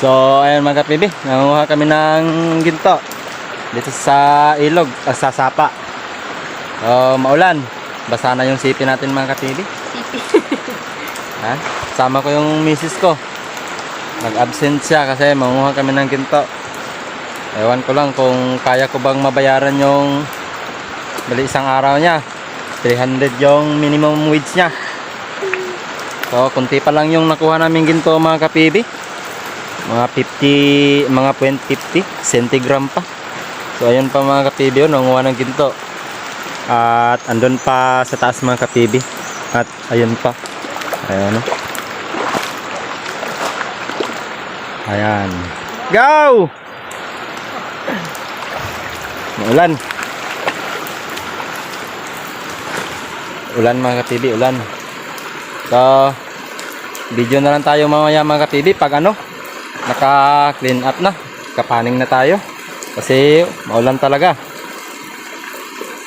So, ayun mga kapibi, nanguha kami ng ginto dito sa ilog, ah, sa sapa. So, maulan. Basa na yung sipi natin mga kapibi. ha? Sama ko yung misis ko. Nag-absent siya kasi manguha kami ng ginto. Ewan ko lang kung kaya ko bang mabayaran yung bali isang araw niya. 300 yung minimum wage niya. So, kunti pa lang yung nakuha namin ginto mga kapibi. Mga 50, mga 0.50 centigram pa. So, ayun pa mga kapibi yun, nanguha ng ginto. At andun pa sa taas mga kapibi. At ayun pa. Ayan. oh. Ayan. Go! Ulan. Ulan mga kapibi, ulan. So, video na lang tayo mamaya mga kapibi pag ano, naka clean up na. Kapaning na tayo. Kasi maulan talaga.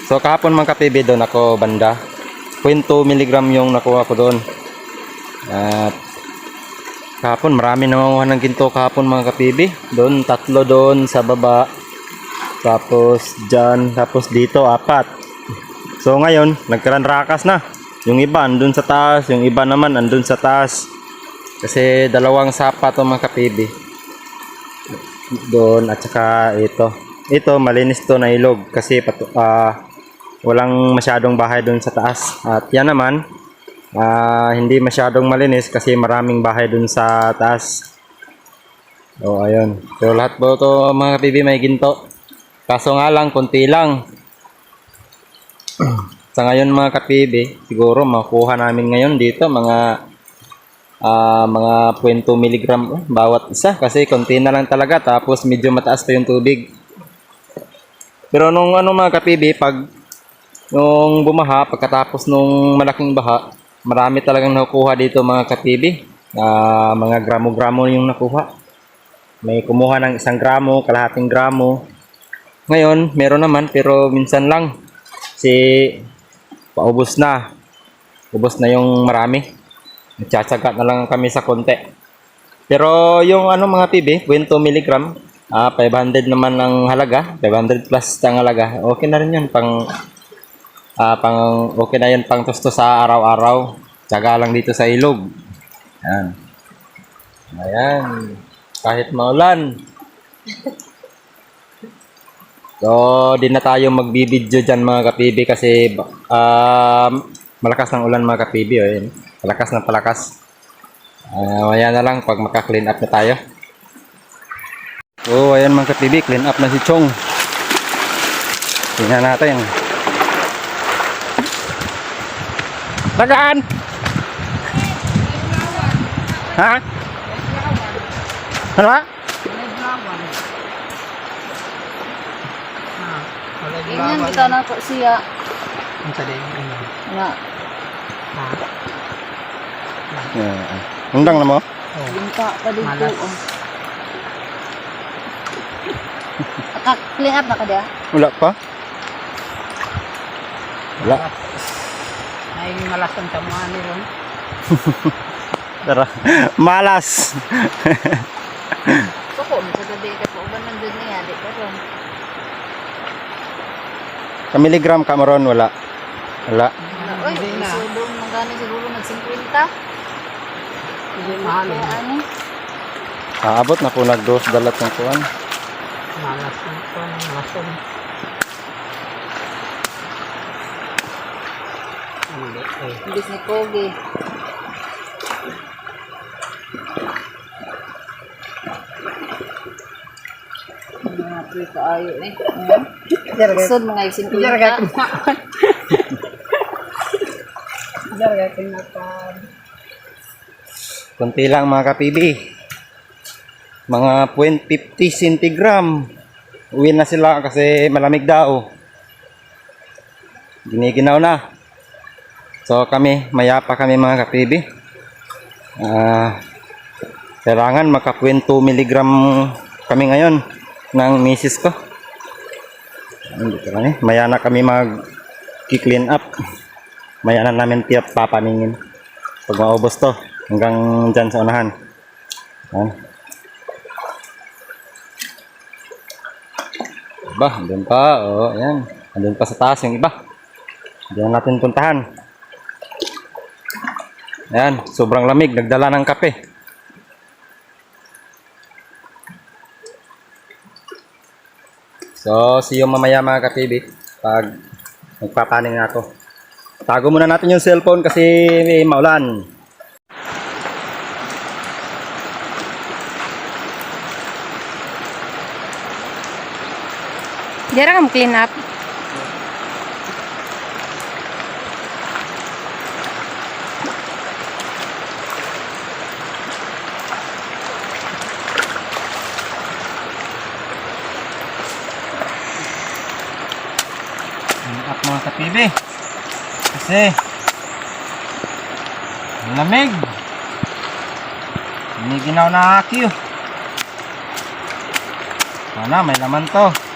So kahapon mga kapibi doon ako banda. 0.2 mg yung nakuha ko doon. At kahapon marami nangunguha ng ginto kahapon mga kapibi. Doon tatlo doon sa baba. Tapos dyan, tapos dito apat. So ngayon, nagkaroon rakas na. Yung iba andun sa taas, yung iba naman andun sa taas. Kasi dalawang sapa to mga kapibi. Doon at saka ito. Ito malinis to na ilog kasi patu- ah, walang masyadong bahay doon sa taas. At yan naman ah, hindi masyadong malinis kasi maraming bahay doon sa taas. O ayun. So lahat po to mga kapibi may ginto. Kaso nga lang konti lang. Sa ngayon mga kapibi, siguro makuha namin ngayon dito mga ah mga 0.2 mg bawat isa kasi konti na lang talaga tapos medyo mataas pa yung tubig. Pero nung ano mga kapibi, pag nung bumaha, pagkatapos nung malaking baha, marami talagang nakukuha dito mga kapibi. Ah, mga gramo-gramo yung nakuha. May kumuha ng isang gramo, kalahating gramo. Ngayon, meron naman pero minsan lang. Si paubos na. Ubos na yung marami. Nagtsatsaga na lang kami sa konti. Pero yung ano mga PB, 20 mg, ah 500 naman ang halaga, 500 plus ang halaga. Okay na rin 'yun pang ah pang okay na 'yun pang tusto sa araw-araw. Tsaga lang dito sa ilog. Yan. Ayan. Kahit maulan. So, di na tayo magbibideo dyan mga kapibi kasi um, malakas ng ulan mga kapibi. Oh, yun. Palakas ng palakas. Ah, maya na lang pag maka-clean up na tayo. Oh, ayan mga kapibi, clean up na si Chong. Tingnan natin. Tagaan! Ha? Ano ba? Ingan kita na ko siya Ang sa din. Ano? nga Ha? Yeah. Undang na mo? Oh. binta pa dito. Malas. Oh. Naka-clean up na ka dia? Wala pa? Wala. Ay, malas ang tamuhan ni Ron. Tara. Malas. Suko mo sa gabi kay uban man dun niya di karon. Kamiligram ka mo ron, wala. Wala. So doon man gani siguro nag 50. Hindi mahal Kaya eh. ano? Aabot na po nag-dos dalat ng kuwan. Malas ang kuwan. Hindi. Eh. Bis ni Kogi. Mga pre kaayo eh. Sud mga isin Jarga kulita. kinapan. Jarga kinapan. Kunti lang mga kapibi. Mga 0.50 centigram. Uwi na sila kasi malamig daw. Giniginaw na. So kami, maya pa kami mga kapibi. Ah, kailangan maka 20 milligram kami ngayon ng misis ko. Ko lang eh. Maya na kami mag clean up. Maya na namin tiyap papaningin. Pag maubos to, hanggang dyan sa unahan. Yan ba andun pa. Oh yan andun pa sa taas yung iba. Diyan natin puntahan. Yan sobrang lamig. Nagdala ng kape. So see you mamaya mga katibit pag nagpapaning na to. Tago muna natin yung cellphone kasi may maulan. Jarang kam clean up. At mga kapibi. Kasi lamig. Hindi ginaw na aki oh. Sana may laman to.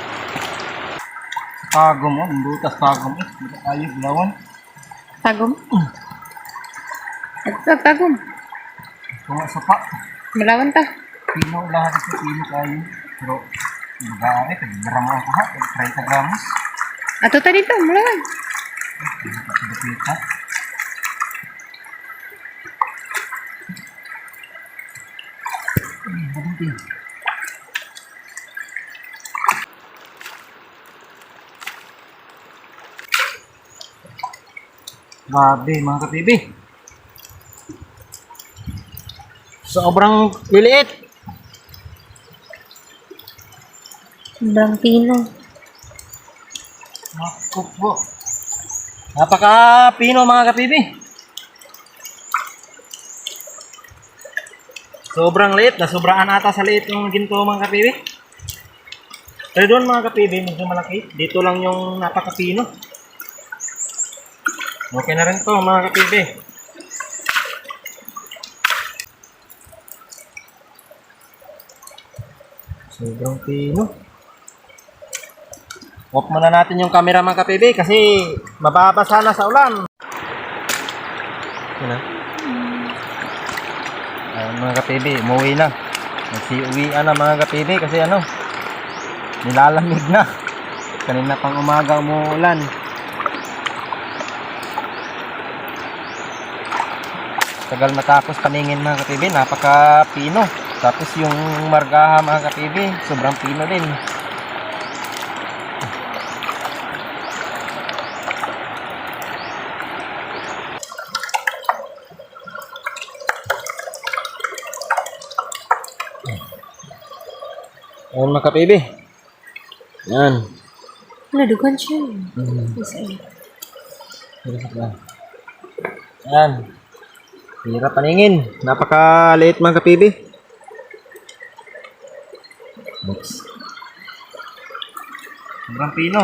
Tago mo, ang butas tago mo. Hindi ka tayo gulawan. Tagom. Agtag tagom. Ito nga sa pa. Malawan ta. Pino lahat ito, pino tayo. Pero, mag-aari, tag-gram mo ako ha. 30 gramos. Ato ta dito, malawan. Pagkakita. Grabe mga katibi. Sobrang liliit. Sobrang pino. Naku po. Napaka pino mga kapibi. Sobrang liit. Nasobraan ata sa liit yung ginto mga kapibi. Pero doon mga kapibi, medyo malaki. Dito lang yung napakapino. Okay na rin to mga kapibi. Sobrang pino. Off muna natin yung camera mga kapibi kasi mababasa na sa ulan. Yun na. Ayun mga kapibi, umuwi na. Nagsiuwian na mga kapibi kasi ano, nilalamig na. Kanina pang umaga umuulan. Tagal matapos paningin mga kapibi, napaka-pino. Tapos yung margaha mga kapibi, sobrang pino din. Ayun mga kapibi. Yan. Ano, dugan siya. Isa eh. Yan. Hirap paningin. Napakaliit mga kapibi. Next. Sobrang pino.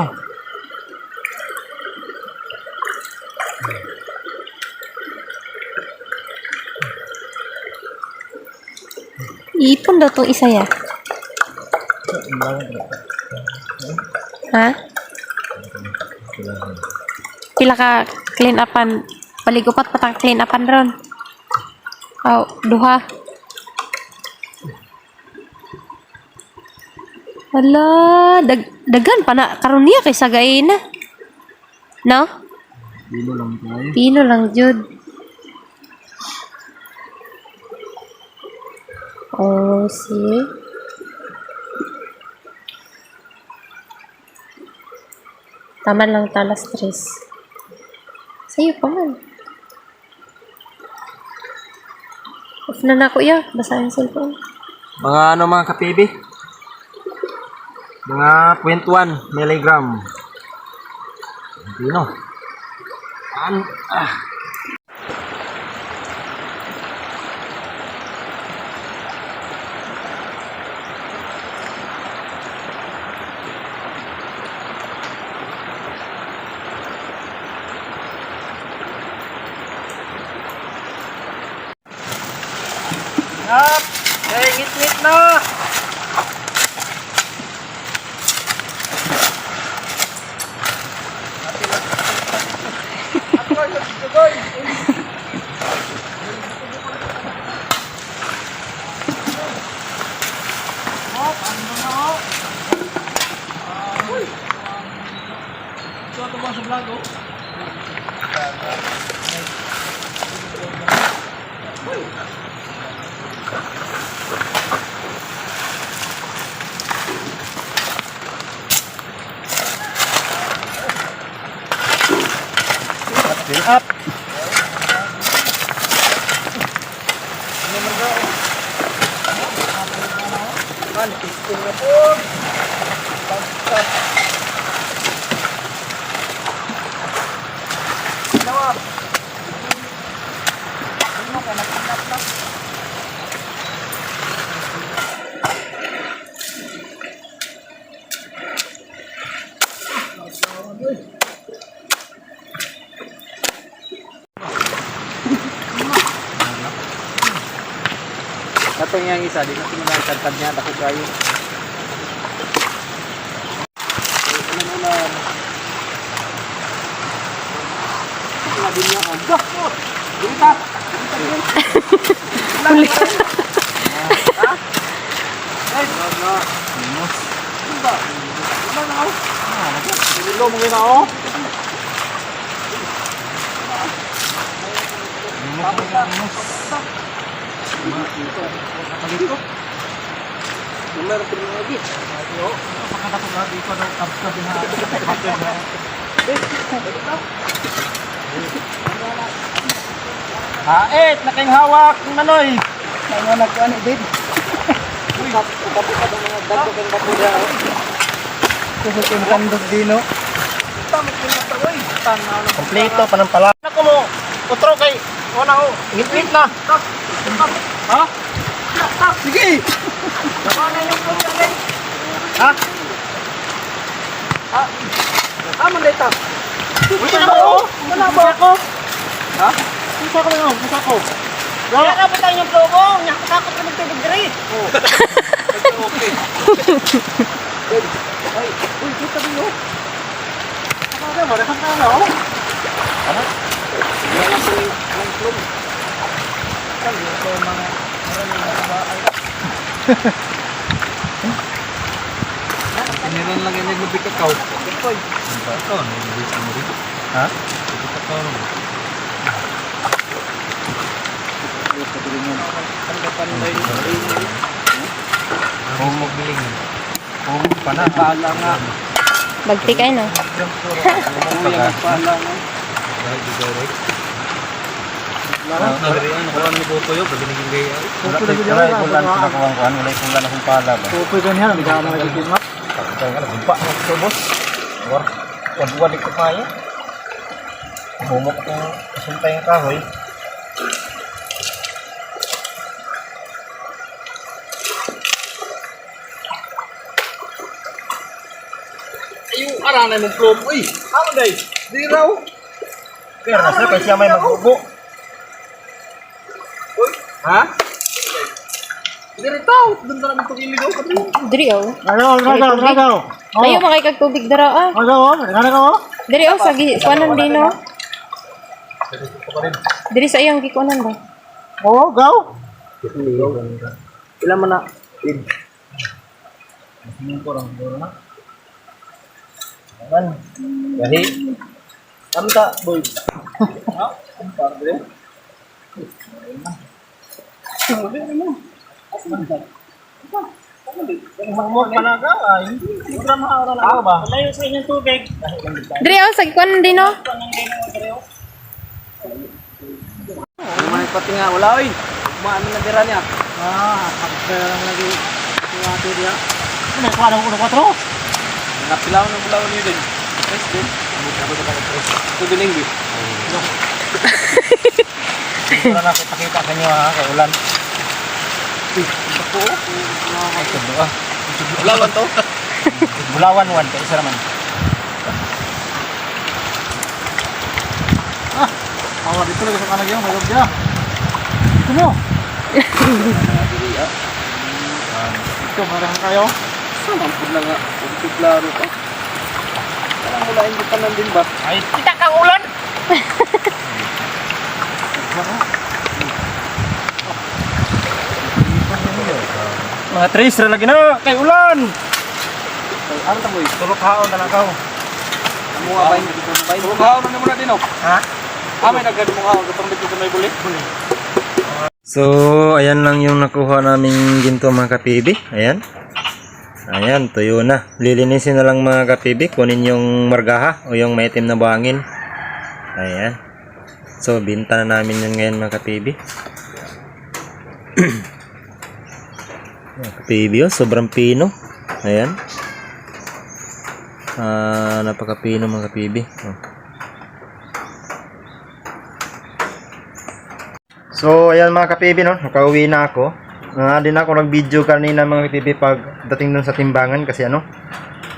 Iipon daw tong isa ya. Ha? Pila ka clean upan. Paligupat patang clean upan ron. Oh, duha. Wala, dag dagan pa na karon niya kay sagay na. No? Pino lang tayo. Pino lang jud. Oh, see? Tama lang talas tres. Sa'yo pa man. Na na ko ya. Basa yung cellphone. Mga ano mga kapibi? Mga 0.1 milligram. Pino. An ah. Fill up. Katong yang isa, di mga tagtag niya, dako kayo. Ulan-ulan. Mga dunya, agda. Dita. Ay, wala. Wala. Wala na ako. Nililo mo gina ako. Numero ko lagi. Ayo, pakadato na dito daw tapos na Haet, naking hawak ng nanoy. Mga nagkano din. Uy, tapos ka ba mga dato kang kapula? Kasi kung kandog dino. Ko na to, oy. Kompleto pa ng pala. Ako mo, utro kay Una ko, ngit na. Ha? Sige! Ha? Ha? Tama na ito. Wala ba ako? Wala ba ako? Ha? Musa ko lang, musa ko. Kaya ka pa tayong plomo, nakakakot ka ng tubig diri. Oo. Okay. Ay, uy, kita mo yun. Ano na, wala kang kala, oh. Ano? Wala kang ng mga maraming baay. Piniran lang yan yung kakao. Ikoy. Ito, nilibis mo rin. Ha? Kakao naman. Humog biling. Humog pa na. Pala nga. Bagti kayo, no? Pala nga. Ano ko ni Boto yo, pag naging gaya. Wala ko wala ko lang nakuha ko ano, wala lang akong pala ba. Ko niya, hindi ka naman nagiging nga ng tubos. War. Wad ko kaya. Humok ko ng kahoy. Yung aranay mong plom, uy! Ano day? Di raw! Pero nasa kay siya may magbubo. Ha? Di rito! Doon na iligaw. Diri, oh. Ragaw, ragaw, ragaw. Tayo makikag tubig dara, ah. Ragaw, ragaw. Diri, oh, sa gi- kuanan din, oh. Diri sa iyang gikuanan ba? Oo, gaw. Ilan man na? Aman. Gahi. Amta, boy. Ha? Amta, boy. Mo panaga ay hindi ko na maara lang ba? Layo sa inyong tubig. Diri, oh, sa gikuanan din, oh. May pati nga, wala oy! Kumaan na dira niya. Ah, pagkaya lang lagi. Tuwati dia. Ano, kuha na ulo kwatro? Napilaw ng bulaw niyo din. Press din. Ito din hindi. Siguro na ako pakita sa inyo ha, kay ulan. Ako, ay ah. Bulawan to? Bulawan wan, kay isa naman. Awa, dito lagi sa kanag yung, mayroon dia. Ito mo. Ito, marahan kayo. Samampun na nga. Ito klaro pa. Parang wala hindi pa nandun ba? Ay, Kita kang ulan! mga tres ra lagi na kay ulan. Ano ta boy? Tulok haon na lang kao. Mga bay. Bay. Bukaw na muna din oh. Ha? Ah, may nagad mo nga. Gatong dito sa may bulit. So, ayan lang yung nakuha naming ginto mga kapibi. Ayan. Ayan, tuyo na. Lilinisin na lang mga kapibi. Kunin yung margaha o yung maitim na buhangin. Ayan. So, binta na namin yun ngayon mga kapibi. oh, sobrang pino. Ayan. Ah, napakapino mga kapibi. Oh. So, ayan mga kapibi, no? Nakauwi na ako. Ah, din ako nag-video kanina mga kapibi pag dating dun sa timbangan kasi ano,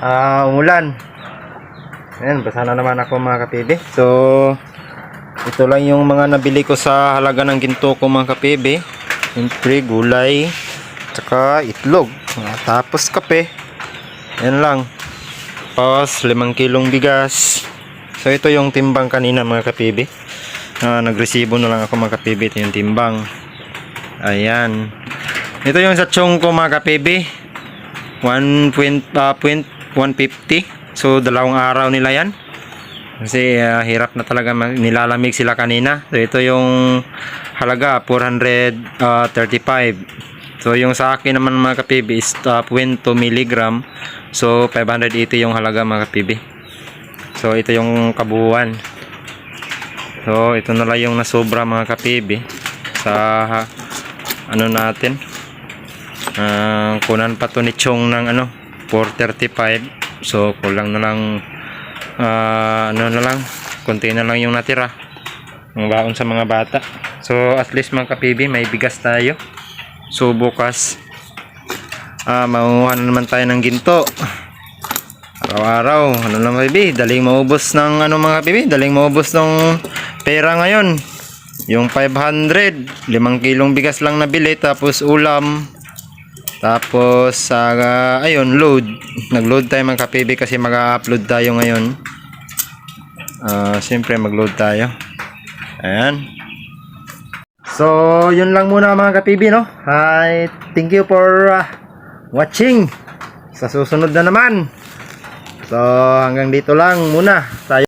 ah, umulan. Ayan, basa na naman ako mga kapibi. So, ito lang yung mga nabili ko sa halaga ng ginto ko mga kapibi. Siyempre, gulay, tsaka itlog. Ah, tapos kape. Yan lang. Tapos, limang kilong bigas. So, ito yung timbang kanina mga kapibi. Ah, nagresibo na lang ako mga kapibi. Ito yung timbang. Ayan. Ito yung sa chong ko mga kapibi. 1 point, ah, point 150. So, dalawang araw nila yan. Kasi ah, hirap na talaga nilalamig sila kanina. So, ito yung halaga 435. So, yung sa akin naman mga kapibi is uh, 20 milligram. So, 580 yung halaga mga kapibi. So, ito yung kabuuan. So, ito na lang yung nasobra mga kapibi sa ano natin. Ah, kunan pa to ni Chong ng ano 435. So, kulang na lang ah, ano na lang konti na lang yung natira. Ang baon sa mga bata. So, at least mga kapibi may bigas tayo. So, bukas ah, maunguhan na naman tayo ng ginto. Araw-araw, ano lang baby, daling maubos ng ano mga baby, daling maubos ng pera ngayon. Yung 500, limang kilong bigas lang nabili, tapos ulam, tapos sa ayun, load. Nag-load tayo mga kapibi kasi mag-upload tayo ngayon. Ah, siyempre mag-load tayo. Ayan. So, yun lang muna mga kapibi, no? Hi, thank you for ah, watching. Sa susunod na naman. So, hanggang dito lang muna. Tayo